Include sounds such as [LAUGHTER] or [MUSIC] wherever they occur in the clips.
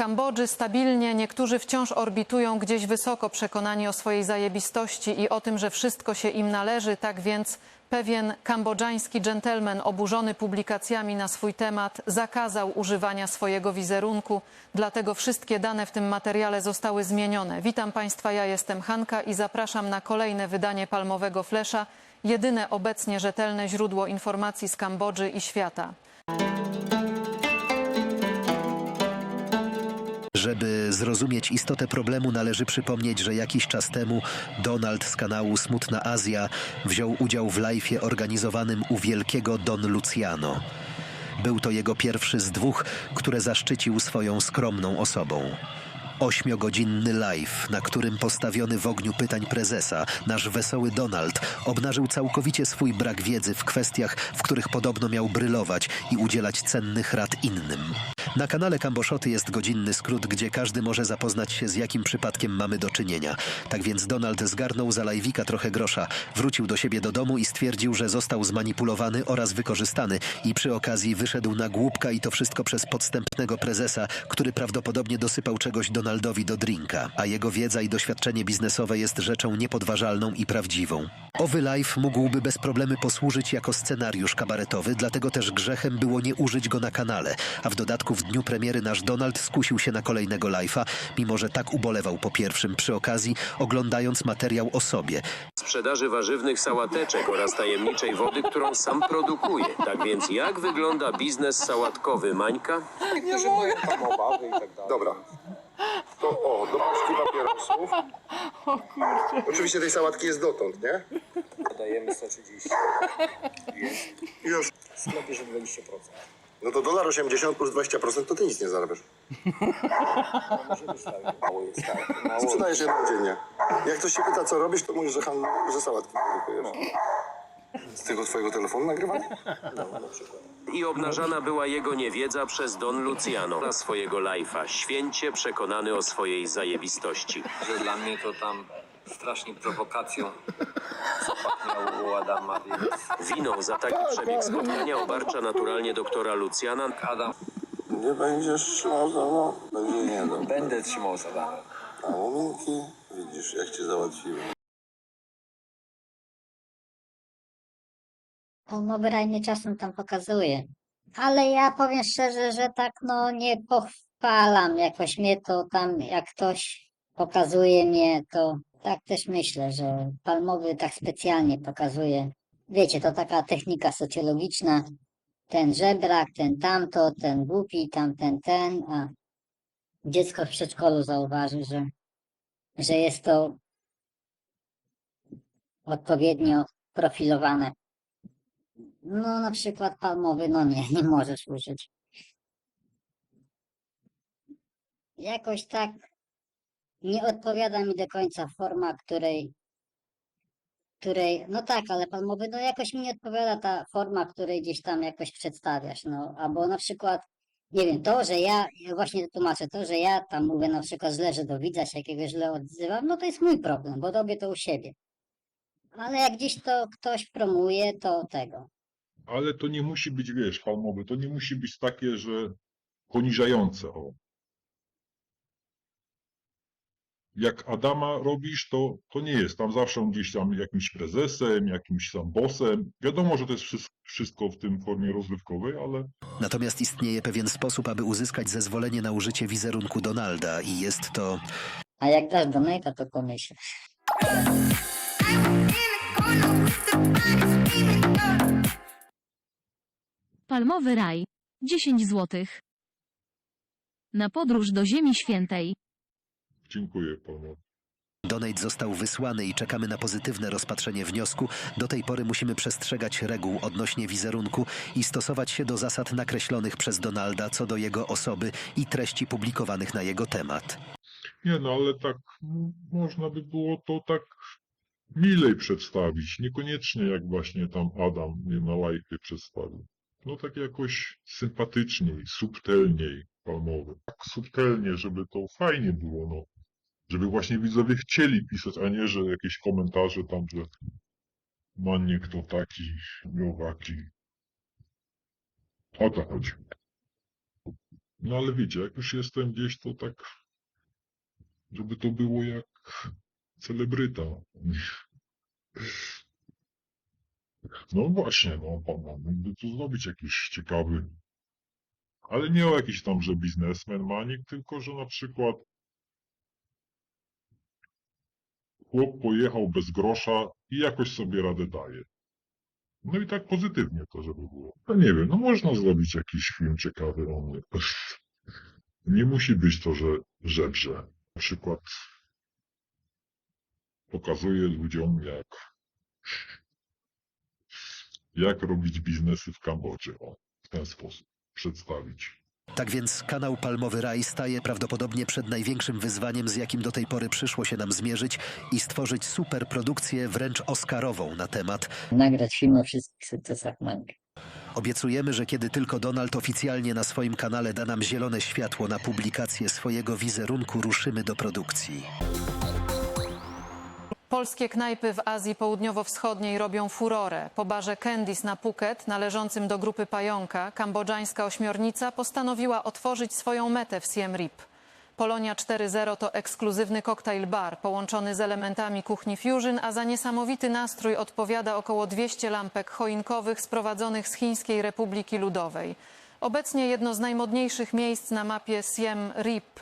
Kambodży stabilnie niektórzy wciąż orbitują gdzieś wysoko przekonani o swojej zajebistości i o tym, że wszystko się im należy. Tak więc pewien kambodżański dżentelmen oburzony publikacjami na swój temat zakazał używania swojego wizerunku. Dlatego wszystkie dane w tym materiale zostały zmienione. Witam Państwa, ja jestem Hanka i zapraszam na kolejne wydanie Palmowego Flesza. Jedyne obecnie rzetelne źródło informacji z Kambodży i świata. Żeby zrozumieć istotę problemu, należy przypomnieć, że jakiś czas temu Donald z kanału Smutna Azja wziął udział w live'ie organizowanym u wielkiego Don Luciano. Był to jego pierwszy z dwóch, które zaszczycił swoją skromną osobą. Ośmiogodzinny live, na którym postawiony w ogniu pytań prezesa, nasz wesoły Donald obnażył całkowicie swój brak wiedzy w kwestiach, w których podobno miał brylować i udzielać cennych rad innym. Na kanale Kamboszoty jest godzinny skrót, gdzie każdy może zapoznać się z jakim przypadkiem mamy do czynienia. Tak więc Donald zgarnął za lajwika trochę grosza, wrócił do siebie do domu i stwierdził, że został zmanipulowany oraz wykorzystany i przy okazji wyszedł na głupka i to wszystko przez podstępnego prezesa, który prawdopodobnie dosypał czegoś Donaldowi do drinka, a jego wiedza i doświadczenie biznesowe jest rzeczą niepodważalną i prawdziwą. Owy live mógłby bez problemy posłużyć jako scenariusz kabaretowy, dlatego też grzechem było nie użyć go na kanale, a w dodatku w dniu premiery nasz Donald skusił się na kolejnego live'a, mimo że tak ubolewał po pierwszym przy okazji, oglądając materiał o sobie. sprzedaży warzywnych sałateczek oraz tajemniczej wody, którą sam produkuje. Tak więc jak wygląda biznes sałatkowy Mańka? Niektórzy mają tam obawy i tak dalej. Dobra. To o, do paczki papierosów. Oczywiście tej sałatki jest dotąd, nie? Dajemy 130. Już. W sklepie, że 20%. No to dolar 80 plus 20% to ty nic nie zarabiasz. No może. Mało jest tak. Mało. Sprzedajesz jedną dziennie. Jak ktoś się pyta, co robisz, to mówisz, że, hand, że sałatki produkujesz. Z tego twojego telefonu nagrywanie? No, na przykład. I obnażana była jego niewiedza przez Don Luciano na swojego live'a, święcie przekonany o swojej zajebistości. że dla mnie to tam strasznie prowokacją zapachniał u Adama, więc Winą za taki przebieg spotkania obarcza naturalnie doktora Luciana, Adam, Nie będziesz trzymał za mną, będzie nie no. będę trzymał z Adamem. A muminki, widzisz, jak cię załatwiłem. No wyraźnie czasem tam pokazuje. Ale ja powiem szczerze, że tak no nie pochwalam jakoś mnie to tam, jak ktoś pokazuje mnie, to tak też myślę, że Palmowy tak specjalnie pokazuje. Wiecie, to taka technika socjologiczna. Ten żebrak, ten tamto, ten głupi, tamten ten, a dziecko w przedszkolu zauważy, że, że jest to odpowiednio profilowane. No, na przykład palmowy, no nie, nie możesz użyć. Jakoś tak nie odpowiada mi do końca forma, której, której, no tak, ale palmowy, no jakoś mi nie odpowiada ta forma, której gdzieś tam jakoś przedstawiasz, no, albo na przykład, nie wiem, to, że ja, ja właśnie tłumaczę, to, że ja tam mówię na przykład źle, że do widza się jakiegoś źle odzywam, no to jest mój problem, bo robię to u siebie. Ale jak gdzieś to ktoś promuje, to tego. Ale to nie musi być, wiesz, palmowy, to nie musi być takie, że poniżające, o. Jak Adama robisz, to, to nie jest. Tam zawsze on gdzieś tam jakimś prezesem, jakimś tam bossem. Wiadomo, że to jest wszystko, w tym formie rozrywkowej, ale Natomiast istnieje pewien sposób, aby uzyskać zezwolenie na użycie wizerunku Donalda i jest to A jak dasz donate'a, to pomyśl. Palmowy raj. 10 złotych. Na podróż do Ziemi Świętej. dziękuję panu. Donate został wysłany i czekamy na pozytywne rozpatrzenie wniosku. Do tej pory musimy przestrzegać reguł odnośnie wizerunku i stosować się do zasad nakreślonych przez Donalda co do jego osoby i treści publikowanych na jego temat. Nie no, ale tak można by było to tak milej przedstawić. Niekoniecznie jak właśnie tam Adam mnie na lajpie przedstawił. No tak jakoś sympatyczniej, subtelniej palmowy. Tak subtelnie, żeby to fajnie było, no. Żeby właśnie widzowie chcieli pisać, a nie, że jakieś komentarze tam, że maniek to taki, miowaki. O to chodzi. No ale wiecie, jak już jestem gdzieś, to tak, żeby to było jak celebryta. No właśnie, no, pan mógłby tu zrobić jakiś ciekawy, ale nie o jakiś tam, że biznesmen manik, tylko że na przykład chłop pojechał bez grosza i jakoś sobie radę daje. No i tak pozytywnie to, żeby było. No nie wiem, no można zrobić jakiś film ciekawy o mnie. [LAUGHS] Nie musi być to, że żebrze. Na przykład pokazuje ludziom, jak jak robić biznesy w Kambodży. O, w ten sposób przedstawić. Tak więc kanał Palmowy Raj staje prawdopodobnie przed największym wyzwaniem, z jakim do tej pory przyszło się nam zmierzyć i stworzyć superprodukcję wręcz oscarową na temat. Nagrać film o wszystkich sukcesach mangi. Obiecujemy, że kiedy tylko Donald oficjalnie na swoim kanale da nam zielone światło na publikację swojego wizerunku, ruszymy do produkcji. Polskie knajpy w Azji Południowo-Wschodniej robią furorę. Po barze Candice na Phuket, należącym do grupy Pająka, kambodżańska ośmiornica postanowiła otworzyć swoją metę w Siem Reap. Polonia 4.0 to ekskluzywny koktajl bar połączony z elementami kuchni fusion, a za niesamowity nastrój odpowiada około 200 lampek choinkowych sprowadzonych z Chińskiej Republiki Ludowej. Obecnie jedno z najmodniejszych miejsc na mapie Siem Reap.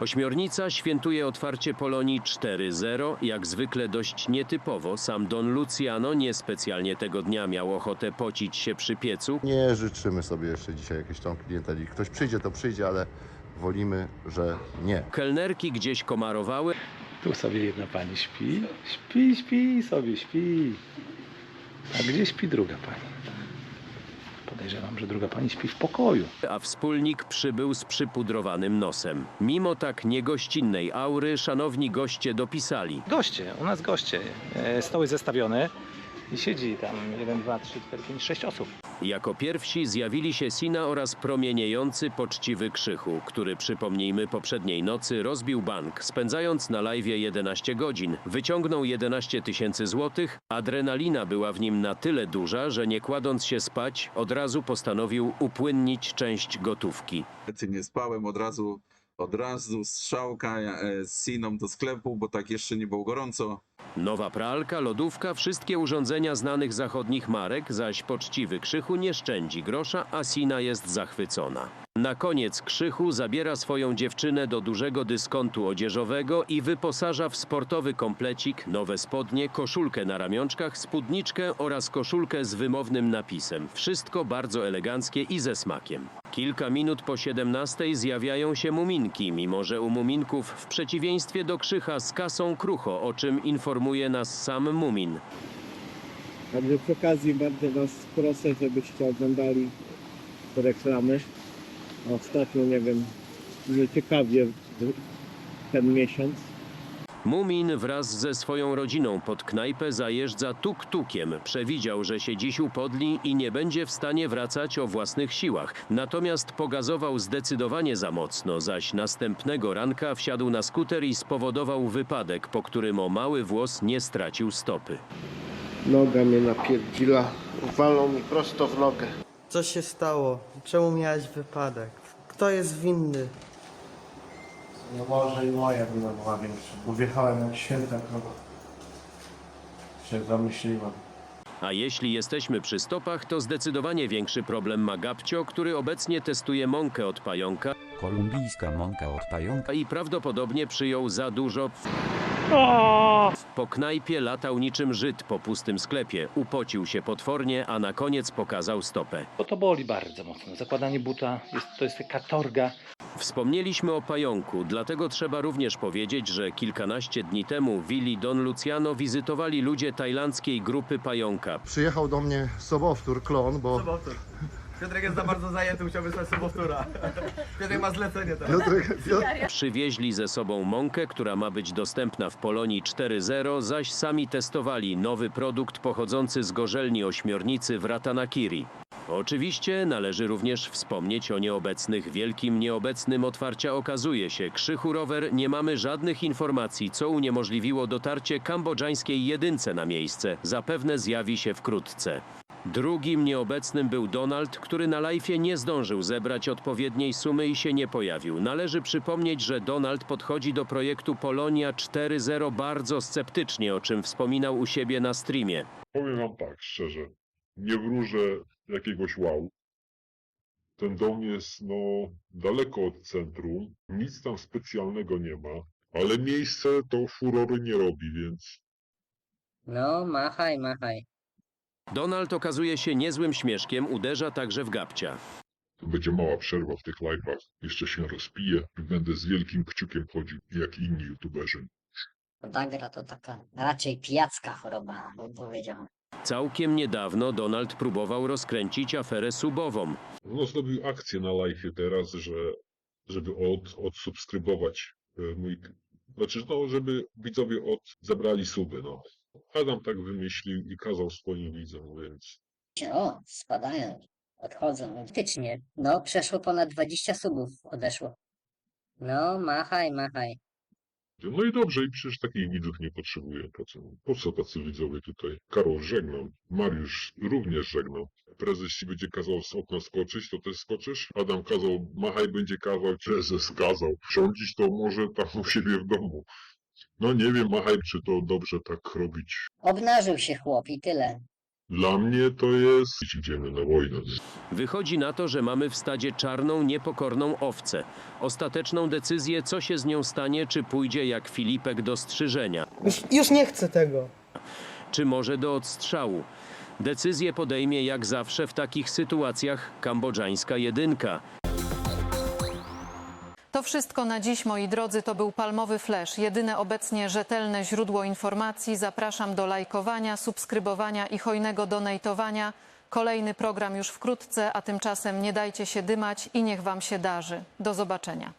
Ośmiornica świętuje otwarcie Polonii 4.0, jak zwykle dość nietypowo. Sam Don Luciano niespecjalnie tego dnia miał ochotę pocić się przy piecu. Nie życzymy sobie jeszcze dzisiaj jakiejś tam klienteli. Ktoś przyjdzie, to przyjdzie, ale wolimy, że nie. Kelnerki gdzieś komarowały, Tu sobie jedna pani śpi, śpi, śpi, sobie śpi. A gdzie śpi druga pani? Podejrzewam, że druga pani śpi w pokoju. a wspólnik przybył z przypudrowanym nosem. Mimo tak niegościnnej aury, szanowni goście dopisali. Goście, u nas goście. E, Stoły zestawione i siedzi tam 1, 2, 3, 4, 5, 6 osób. Jako pierwsi zjawili się Sina oraz promieniejący poczciwy Krzychu, który przypomnijmy poprzedniej nocy rozbił bank, spędzając na live 11 godzin. Wyciągnął 11 tysięcy złotych, adrenalina była w nim na tyle duża, że nie kładąc się spać, od razu postanowił upłynnić część gotówki. Nie spałem, od razu, od razu strzałka e, z Siną do sklepu, bo tak jeszcze nie było gorąco. Nowa pralka, lodówka, wszystkie urządzenia znanych zachodnich marek, zaś poczciwy Krzychu nie szczędzi grosza, a Sina jest zachwycona. Na koniec Krzychu zabiera swoją dziewczynę do dużego dyskontu odzieżowego i wyposaża w sportowy komplecik, nowe spodnie, koszulkę na ramionczkach, spódniczkę oraz koszulkę z wymownym napisem. Wszystko bardzo eleganckie i ze smakiem. Kilka minut po 17 zjawiają się muminki, mimo że u muminków w przeciwieństwie do Krzycha z kasą krucho, o czym informuje nas sam mumin. Także przy okazji bardzo Was proszę, żebyście oglądali reklamy. Ostatnio, nie wiem, nieciekawie ten miesiąc. Mumin wraz ze swoją rodziną pod knajpę zajeżdża tuk-tukiem. Przewidział, że się dziś upodli i nie będzie w stanie wracać o własnych siłach. Natomiast pogazował zdecydowanie za mocno, zaś następnego ranka wsiadł na skuter i spowodował wypadek, po którym o mały włos nie stracił stopy. Noga mnie napierdzila. Walą mi prosto w nogę. Co się stało? Czemu miałeś wypadek? Kto jest winny? No może i moja wina była większa, bo wjechałem jak święta krowa. Się zamyśliłem. A jeśli jesteśmy przy stopach, to zdecydowanie większy problem ma Gabcio, który obecnie testuje mąkę od pająka Kolumbijska mąka od pająka. i prawdopodobnie przyjął za dużo. Po knajpie latał niczym Żyd po pustym sklepie. Upocił się potwornie, a na koniec pokazał stopę. Bo to boli bardzo mocno. Zakładanie buta jest, to jest katorga. Wspomnieliśmy o pająku, dlatego trzeba również powiedzieć, że kilkanaście dni temu willi Don Luciano wizytowali ludzie tajlandzkiej grupy pająka. Przyjechał do mnie sobowtór, klon, bo Piotrek jest za bardzo zajęty, musiał wysłać sobowtóra. Piotrek ma zlecenie teraz. Piotrek, Piotr, Przywieźli ze sobą mąkę, która ma być dostępna w Polonii 4.0, zaś sami testowali nowy produkt pochodzący z gorzelni ośmiornicy w Ratanakiri. Oczywiście należy również wspomnieć o nieobecnych wielkim nieobecnym otwarcia okazuje się. Krzychu rower nie mamy żadnych informacji, co uniemożliwiło dotarcie kambodżańskiej jedynce na miejsce. Zapewne zjawi się wkrótce. Drugim nieobecnym był Donald, który na live'ie nie zdążył zebrać odpowiedniej sumy i się nie pojawił. Należy przypomnieć, że Donald podchodzi do projektu Polonia 4.0 bardzo sceptycznie, o czym wspominał u siebie na streamie. Powiem wam tak, szczerze, nie wróżę jakiegoś wow. Ten dom jest, no, daleko od centrum, nic tam specjalnego nie ma, ale miejsce to furory nie robi, więc No, machaj, machaj. Donald okazuje się niezłym śmieszkiem, uderza także w gabcia. to będzie mała przerwa w tych live'ach. Jeszcze się rozpiję i będę z wielkim kciukiem chodził, jak inni youtuberzy. Podagra to taka raczej pijacka choroba, bym powiedział. Całkiem niedawno Donald próbował rozkręcić aferę subową. No, zrobił akcję na live'ie teraz, że, żeby od, odsubskrybować e, mój... Znaczy, no, żeby widzowie od, zabrali suby, no. Adam tak wymyślił i kazał swoim widzom, więc O, spadają, odchodzą. Faktycznie, no przeszło ponad 20 subów, odeszło. No, machaj, machaj. No i dobrze, i przecież takich widzów nie potrzebuję. Po co, po co tacy widzowie tutaj? Karol żegnał, Mariusz również żegnał. Prezes ci będzie kazał z okna skoczyć, to też skoczysz? Adam kazał, machaj będzie kazał, prezes kazał. Rządzić to może tam u siebie w domu. No nie wiem, machaj, czy to dobrze tak robić. Obnażył się chłop i tyle. Dla mnie to jest... Idziemy na wojnę. Wychodzi na to, że mamy w stadzie czarną, niepokorną owcę. Ostateczną decyzję, co się z nią stanie, czy pójdzie jak Filipek do strzyżenia, Już, już nie chcę tego. czy może do odstrzału. Decyzję podejmie jak zawsze w takich sytuacjach kambodżańska jedynka. To wszystko na dziś, moi drodzy. To był Palmowy Flash, jedyne obecnie rzetelne źródło informacji. Zapraszam do lajkowania, subskrybowania i hojnego donatowania. Kolejny program już wkrótce, a tymczasem nie dajcie się dymać i niech Wam się darzy. Do zobaczenia.